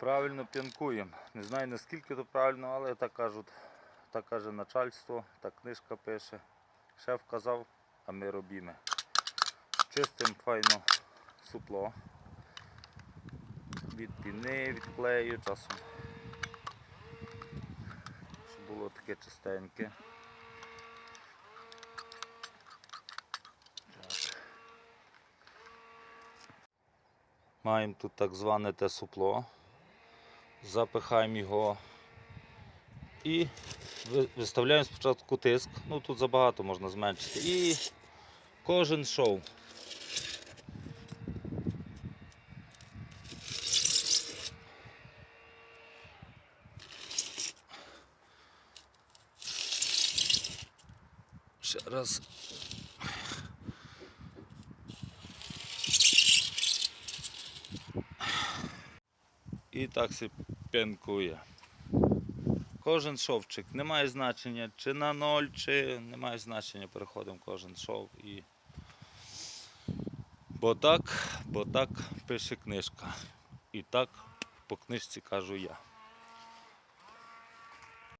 Правильно п'янкуємо. Не знаю наскільки то правильно, але так кажуть, так каже начальство, так книжка пише. Шеф казав, а ми робімо. Чистим файно супло. Від піни, від клею часом. Щоб було таке чистеньке. Маємо тут так зване те супло. Запихаємо його і виставляємо спочатку тиск. Ну тут забагато можна зменшити. І кожен шов. Ще раз. І так си п'янкує. Кожен шовчик не має значення, чи на ноль, чи не має значення, переходимо кожен шов і. Бо так, бо так пише книжка. І так по книжці кажу я.